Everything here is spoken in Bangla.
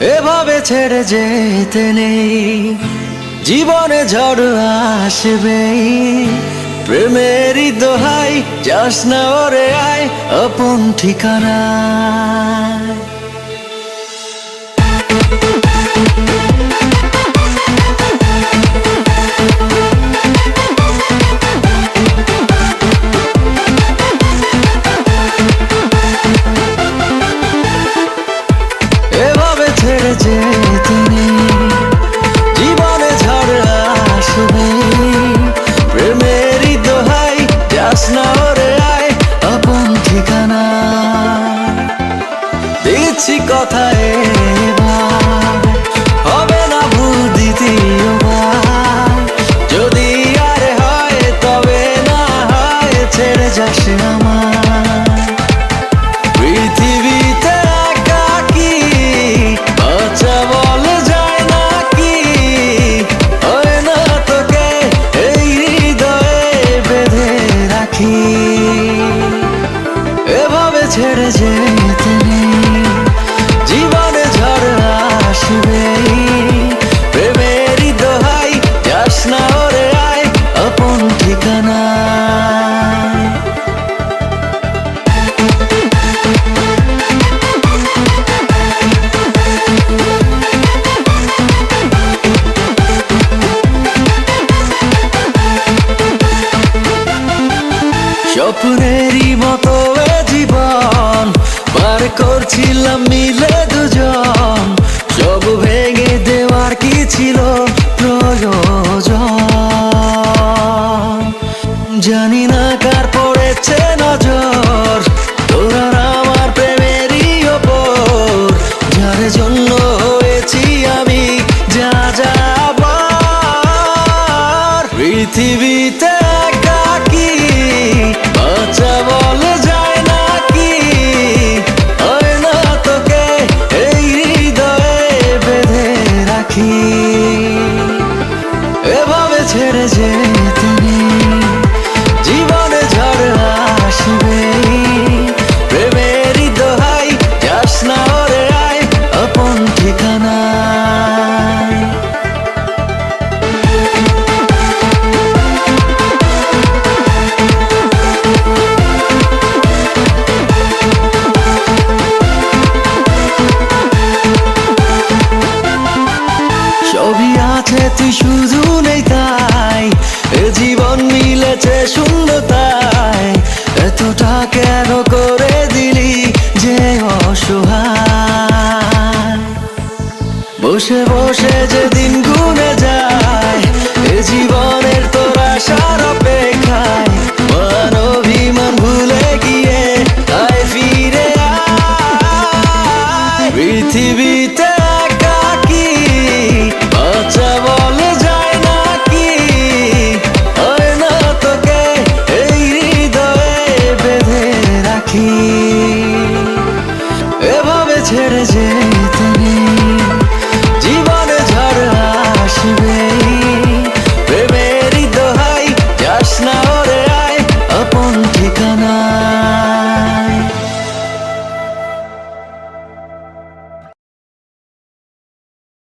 এভাবে ছেড়ে যেতে নেই। জীবনে ঝড় আসবে। প্রেমেরই দোহাই, যাস না ওরে আয়, আপন ঠিকানা। দিচ্ছি কথা এবার। হবে না ভুল দ্বিতীয়বার। যদি আর হয়, তবে না হয়, ছেড়ে যাস পৃথিবীতে কি? হয় না তোকে বেঁধে রাখি। এভাবে ছেড়ে যেতে স্বপ্নেরই মতো জীবন। পার করছিলাম মিলে দুজন। সব ভেঙে দেওয়ার কি ছিল প্রয়োজন? জানি না কার পড়েছে নজর। তোর আমার প্রেমেরই ওপর। যার জন্য হয়েছি আমি যা যাবার পৃথিবীতে বসে বসে যে দিন